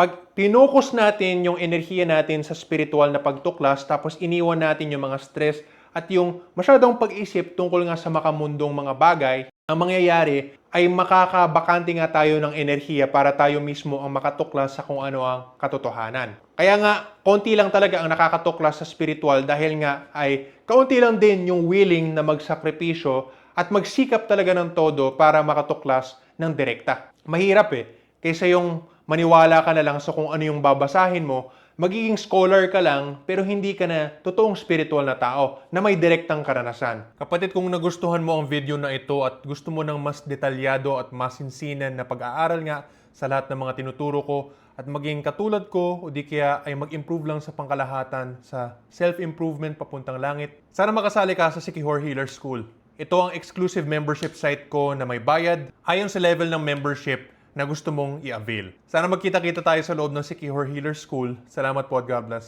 Pag pinokus natin yung enerhiya natin sa spiritual na pagtuklas, tapos iniwan natin yung mga stress at yung masyadong pag-isip tungkol nga sa makamundong mga bagay, ang mangyayari ay makakabakante nga tayo ng enerhiya para tayo mismo ang makatuklas sa kung ano ang katotohanan. Kaya nga, konti lang talaga ang nakakatuklas sa spiritual dahil nga ay kaunti lang din yung willing na magsakripisyo at magsikap talaga ng todo para makatuklas ng direkta. Mahirap eh. Kaysa yung maniwala ka na lang sa kung ano yung babasahin mo, magiging scholar ka lang pero hindi ka na totoong spiritual na tao na may direktang karanasan. Kapatid, kung nagustuhan mo ang video na ito at gusto mo ng mas detalyado at masinsinan na pag-aaral nga sa lahat ng mga tinuturo ko at maging katulad ko o di kaya ay mag-improve lang sa pangkalahatan sa self-improvement papuntang langit, sana makasali ka sa Sikihor Healer School. Ito ang exclusive membership site ko na may bayad ayon sa level ng membership na gusto mong i-avail. Sana magkita-kita tayo sa loob ng Sikihor Healer School. Salamat po at God bless.